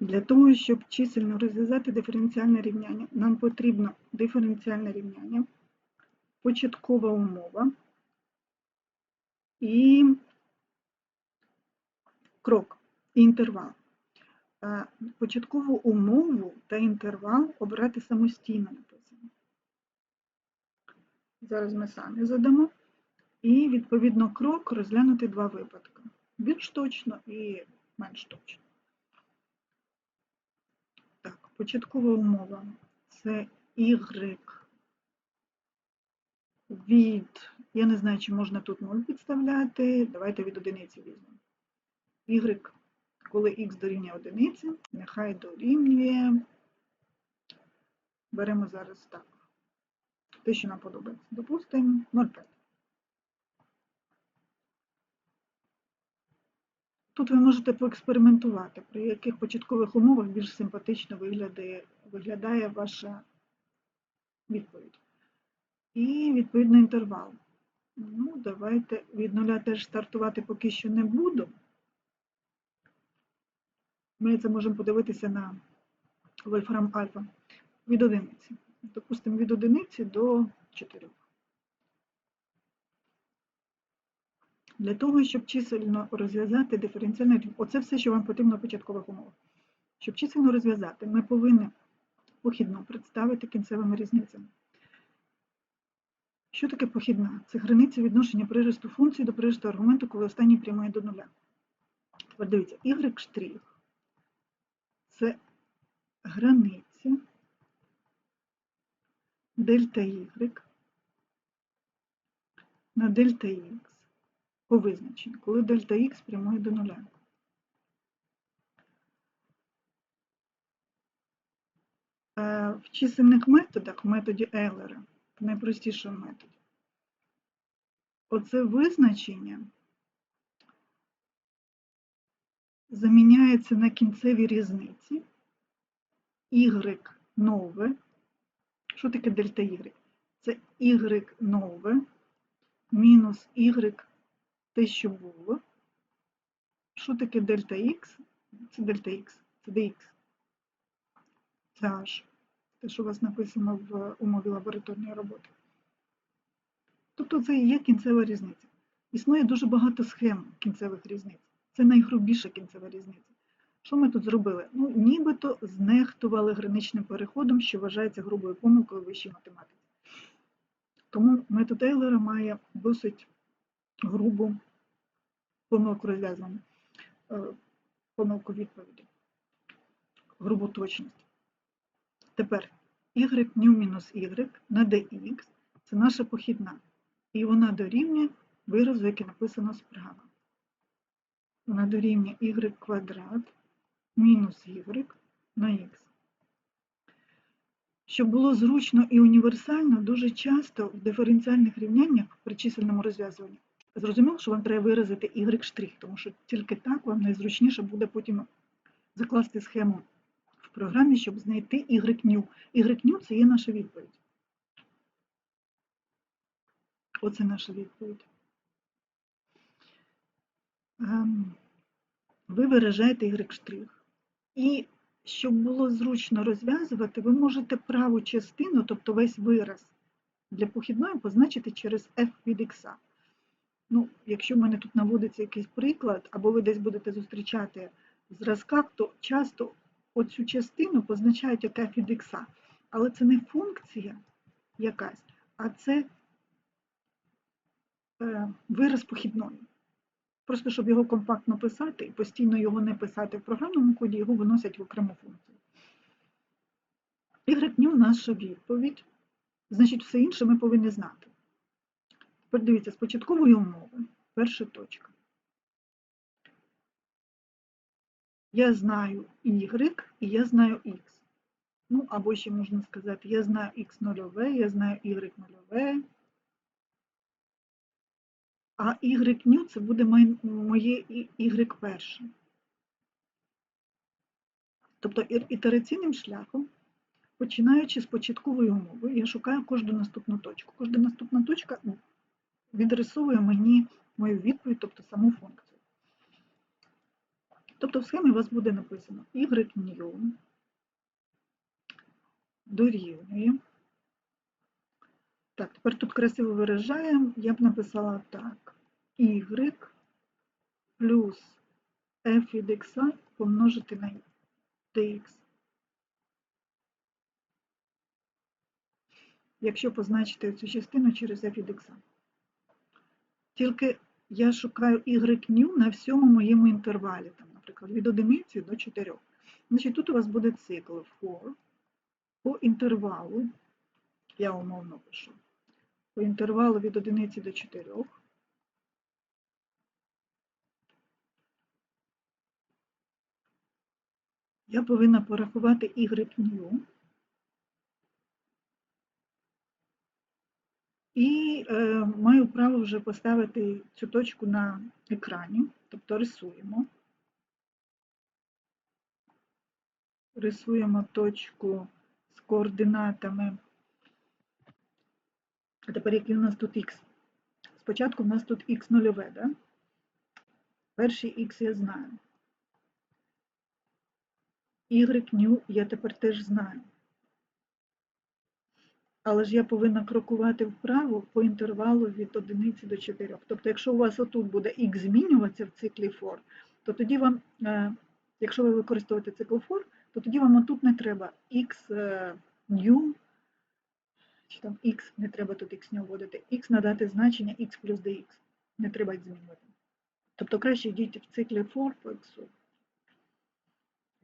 Для того, щоб чисельно розв'язати диференціальне рівняння, нам потрібно диференціальне рівняння, початкова умова і крок, інтервал. Е, Початкову умову та інтервал обрати самостійно написано. Зараз ми самі задамо. І, відповідно, крок розглянути два випадки. Більш точно і менш точно. Початкова умова це y від, я не знаю, чи можна тут 0 підставляти, давайте від одиниці візьмемо. y, коли x дорівнює одиниці, нехай дорівнює, беремо зараз так, те, що нам подобається. Допустимо 0,5. Тут ви можете поекспериментувати, при яких початкових умовах більш симпатично виглядає, виглядає ваша відповідь. І відповідно інтервал. Ну, давайте від нуля теж стартувати поки що не буду. Ми це можемо подивитися на вольфрам альфа від одиниці. Допустимо, від одиниці до 4. Для того, щоб чисельно розв'язати диференціальне рівняння, оце все, що вам потрібно в початкових умовах. Щоб чисельно розв'язати, ми повинні похідно представити кінцевими різницями. Що таке похідна? Це границя відношення приросту функції до приросту аргументу, коли останній прямує до нуля. Тепер дивіться, y' штрих це границя дельта y на дельта x по визначенню, коли дельта х прямує до нуля. Е, В чисельних методах, в методі Ейлера, в найпростішому методі, оце визначення заміняється на кінцеві різниці y нове. Що таке дельта y? Це y нове мінус y те, що було. Що таке дельта Х? Це дельта Х, це dx. Це H. Те, що у вас написано в умові лабораторної роботи. Тобто це є кінцева різниця. Існує дуже багато схем кінцевих різниць. Це найгрубіша кінцева різниця. Що ми тут зробили? Ну, нібито знехтували граничним переходом, що вважається грубою помилкою в вищій математиці. Тому метод Ейлера має досить грубу помилку розв'язування, е, помилку відповіді, грубу точність. Тепер y мінус y на dx це наша похідна. І вона дорівнює виразу, який написано справа. Вона дорівнює y квадрат мінус y на х. Щоб було зручно і універсально, дуже часто в диференціальних рівняннях при чисельному розв'язуванні Зрозуміло, що вам треба виразити y', тому що тільки так вам найзручніше буде потім закласти схему в програмі, щоб знайти y'. y' – це є наша відповідь. Оце наша відповідь. Ем, ви виражаєте y'. І щоб було зручно розв'язувати, ви можете праву частину, тобто весь вираз для похідної, позначити через f від x. Ну, Якщо в мене тут наводиться якийсь приклад, або ви десь будете зустрічати в зразках, то часто оцю частину позначають як від x. Але це не функція якась, а це е, вираз похідної. Просто щоб його компактно писати і постійно його не писати в програмному коді, його виносять в окрему функцію. Y наша відповідь. Значить, все інше ми повинні знати. Тепер дивіться, з початкової умови, перша точка. Я знаю y і я знаю x. Ну, або ще можна сказати, я знаю x нульове, я знаю y нульове. А y ню це буде моє y перше. Тобто ітераційним шляхом, починаючи з початкової умови, я шукаю кожну наступну точку. Кожна наступна точка відрисовує мені мою відповідь, тобто саму функцію. Тобто в схемі у вас буде написано y new дорівнює. Так, тепер тут красиво виражаємо, я б написала так. y плюс f від x помножити на dx. Якщо позначити цю частину через f від x. Тільки я шукаю y new на всьому моєму інтервалі, там, наприклад, від 1 до 4. Значить, тут у вас буде цикл for по інтервалу, я умовно пишу, по інтервалу від 1 до 4. Я повинна порахувати y new і е, маю право вже поставити цю точку на екрані, тобто рисуємо. Рисуємо точку з координатами. А тепер який у нас тут х? Спочатку у нас тут х нульове, да? Перший х я знаю. Y new я тепер теж знаю. Але ж я повинна крокувати вправо по інтервалу від 1 до 4. Тобто, якщо у вас отут буде х змінюватися в циклі for, то тоді вам, е, якщо ви використовуєте цикл for, то тоді вам отут не треба x new, чи там x, не треба тут x не вводити, x надати значення x плюс dx. Не треба їх змінювати. Тобто краще йдіть в циклі for по x.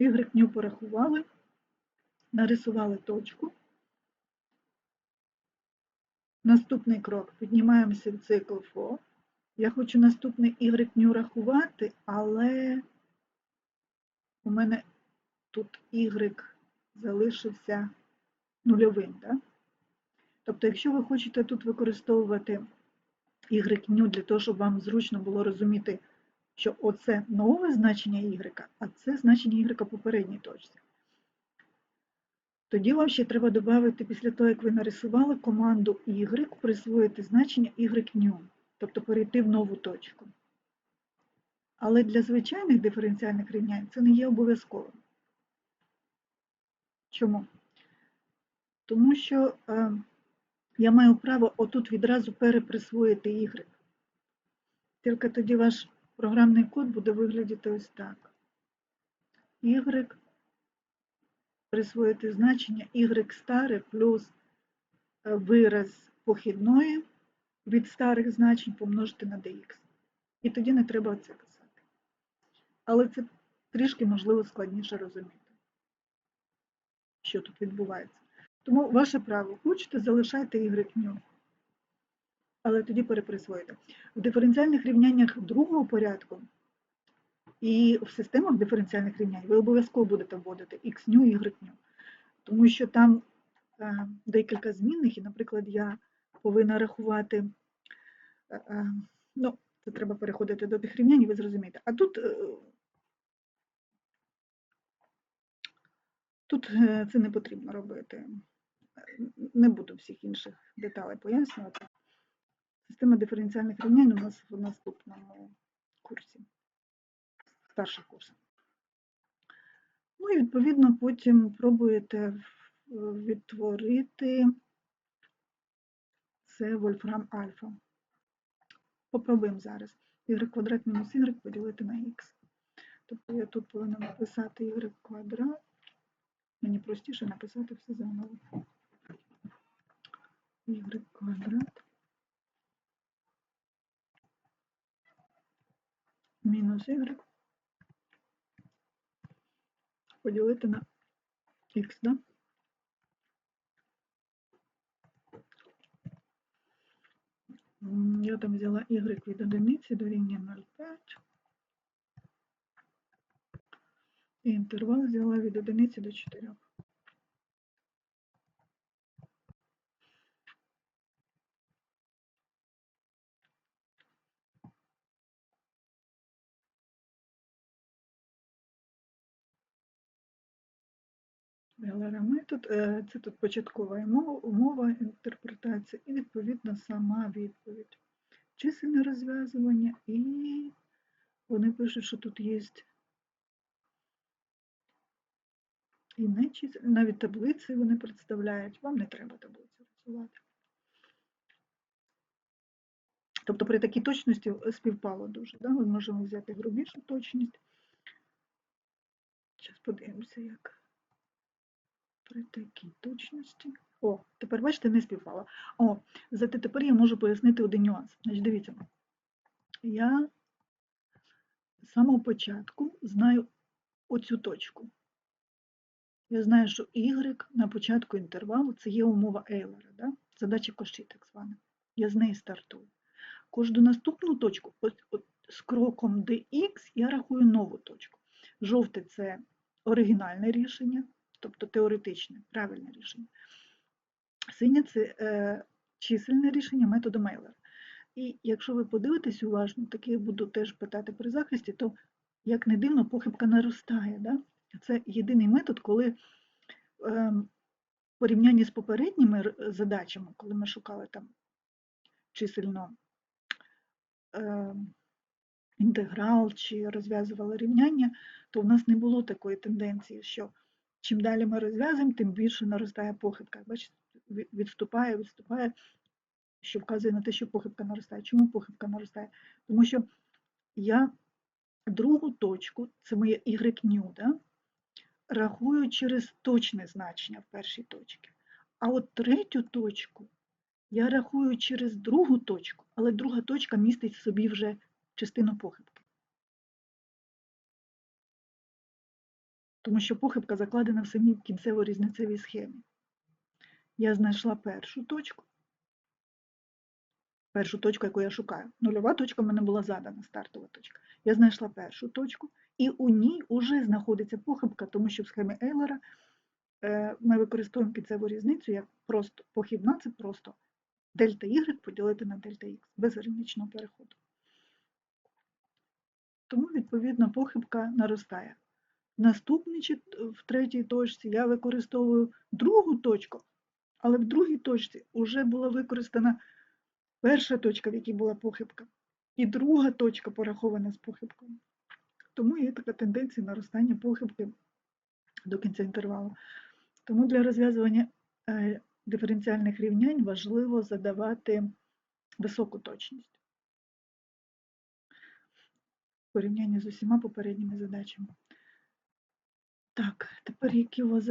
Y порахували, нарисували точку. Наступний крок. Піднімаємося в цикл for. Я хочу наступний y рахувати, але у мене тут y залишився нульовим. Да? Тобто, якщо ви хочете тут використовувати y для того, щоб вам зручно було розуміти, що оце нове значення y, а це значення y попередній точці. Тоді вам ще треба додати, після того, як ви нарисували команду y, присвоїти значення y new, тобто перейти в нову точку. Але для звичайних диференціальних рівнянь це не є обов'язковим. Чому? Тому що е, я маю право отут відразу переприсвоїти y. Тільки тоді ваш програмний код буде виглядати ось так. Y присвоїти значення y старе плюс е, вираз похідної від старих значень помножити на dx. І тоді не треба це писати. Але це трішки, можливо, складніше розуміти, що тут відбувається. Тому ваше право, хочете, залишайте y new. Але тоді переприсвоїте. В диференціальних рівняннях другого порядку і в системах диференціальних рівнянь ви обов'язково будете вводити x і y new. Тому що там е, декілька змінних, і, наприклад, я повинна рахувати, е, е, ну, це треба переходити до тих рівнянь, і ви зрозумієте. А тут, тут це не потрібно робити. Не буду всіх інших деталей пояснювати. Система диференціальних рівнянь у нас в наступному курсі, старших курсах. Ну і відповідно потім пробуєте відтворити це вольфрам альфа. Попробуємо зараз. y квадрат мінус y поділити на х. Тобто я тут повинна написати y квадрат. Мені простіше написати все заново. y квадрат мінус y поділити на х, да? Я там взяла y від одиниці дорівнює 0,5. І інтервал взяла від одиниці до 4. Галера метод е, це тут початкова умова інтерпретації і, відповідно, сама відповідь. Чисельне розв'язування, і вони пишуть, що тут є і не чисельні. Навіть таблиці вони представляють. Вам не треба таблиці рисувати. Тобто при такій точності співпало дуже. Ми можемо взяти грубішу точність. Зараз подивимося, як при такій точності. О, тепер бачите, не співпало. О, зате тепер я можу пояснити один нюанс. Значить, дивіться, я з самого початку знаю оцю точку. Я знаю, що y на початку інтервалу це є умова Ейлера, да? задача коші так звана. Я з неї стартую. Кожну наступну точку от, от, з кроком dx я рахую нову точку. Жовте це оригінальне рішення, тобто теоретичне, правильне рішення. Синє це е, чисельне рішення методом Ейлера. І якщо ви подивитесь уважно, таке буду теж питати при захисті, то, як не дивно, похибка наростає. Да? Це єдиний метод, коли е, в порівнянні з попередніми задачами, коли ми шукали там чисельно е, інтеграл чи розв'язували рівняння, то в нас не було такої тенденції, що чим далі ми розв'язуємо, тим більше наростає похибка. Бачите, відступає, відступає, що вказує на те, що похибка наростає. Чому похибка наростає? Тому що я другу точку, це моє y ню, да, рахую через точне значення в першій точці. А от третю точку я рахую через другу точку, але друга точка містить в собі вже частину похибки. Тому що похибка закладена в самій кінцево-різницевій схемі. Я знайшла першу точку, першу точку, яку я шукаю. Нульова точка в мене була задана, стартова точка. Я знайшла першу точку, і у ній вже знаходиться похибка, тому що в схемі Ейлера е, ми використовуємо кінцеву різницю як просто похибна це просто дельта y поділити на дельта x без граничного переходу. Тому, відповідно, похибка наростає. Наступній в третій точці я використовую другу точку, але в другій точці вже була використана перша точка, в якій була похибка, і друга точка порахована з похибкою. Тому є така тенденція наростання похибки до кінця інтервалу. Тому для розв'язування е, диференціальних рівнянь важливо задавати високу точність в порівнянні з усіма попередніми задачами. Так, тепер які у вас